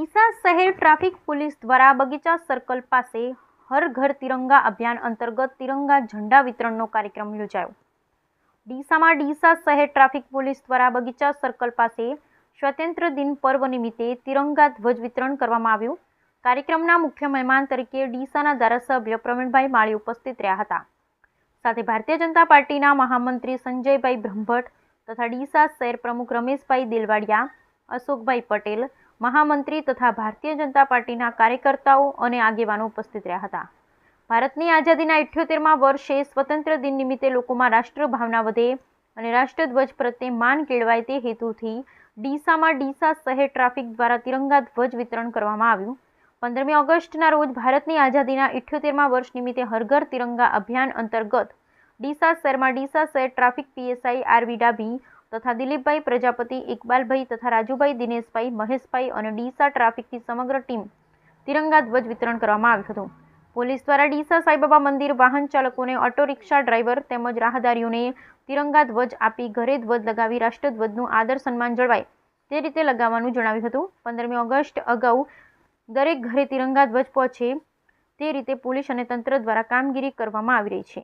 ડીસા શહેર traffic police દ્વારા બગીચા સર્કલ પાસે હર ઘર તિરંગા અભિયાન અંતર્ગત તિરંગા ઝંડા વિતરણનો કાર્યક્રમ યોજાયો. ડીસામાં ડીસા શહેર ટ્રાફિક પોલીસ દ્વારા બગીચા સર્કલ પાસે સ્વતંત્ર દિન પર્વ નિમિત્તે તિરંગા ધ્વજ વિતરણ કરવામાં આવ્યું. કાર્યક્રમના મુખ્ય મહેમાન તરીકે ડીસાના ધારાસભ્ય પ્રવીણભાઈ માળી ઉપસ્થિત રહ્યા હતા. સાથે ભારતીય જનતા પાર્ટીના મહામંત્રી સંજયભાઈ બ્રહ્મભટ્ટ તથા ડીસા શહેર પ્રમુખ રમેશભાઈ દિલવાડિયા, અશોકભાઈ પટેલ મહામંત્રી તથા ભારતીય જનતા પાર્ટીના કાર્યકર્તાઓ અને આગેવાનો ઉપસ્થિત રહ્યા હતા. ભારતની આઝાદીના ઇઠ્યોતેરમાં વર્ષે સ્વતંત્ર દિન નિમિત્તે લોકોમાં રાષ્ટ્રભાવના વધે અને રાષ્ટ્રધ્વજ પ્રત્યે માન કેળવાય તે હેતુથી ડીસામાં ડીસા શહેર ટ્રાફિક દ્વારા તિરંગા ધ્વજ વિતરણ કરવામાં આવ્યું. પંદરમી ઓગસ્ટના રોજ ભારતની આઝાદીના ઇઠ્યોતેરમાં વર્ષ નિમિત્તે હરઘર તિરંગા અભિયાન અંતર્ગત ડીસા શહેરમાં ડીસા શહેર ટ્રાફિક પીએસઆઈ આરવી ડાભી તથા દિલીપભાઈ, પ્રજાપતિ, ઇકબાલભાઈ તથા રાજુભાઈ, દિનેશભાઈ, મહેશભાઈ અને ડીસા ટ્રાફિકની સમગ્ર ટીમ તિરંગા ધ્વજ વિતરણ કરવામાં આવ્યું હતું. પોલીસ દ્વારા ડીસા સાંઈબાબા મંદિર વાહન ચાલકોને ઓટો રિક્ષા ડ્રાઈવર તેમજ રાહદારીઓને તિરંગા ધ્વજ આપી ઘરે ધ્વજ લગાવી રાષ્ટ્રધ્વજનું આદર સન્માન જળવાય તે રીતે લગાવવાનું જણાવ્યું હતું. પંદરમી ઓગસ્ટ અગાઉ દરેક ઘરે તિરંગા ધ્વજ પહોંચે તે રીતે પોલીસ અને તંત્ર દ્વારા કામગીરી કરવામાં આવી રહી છે.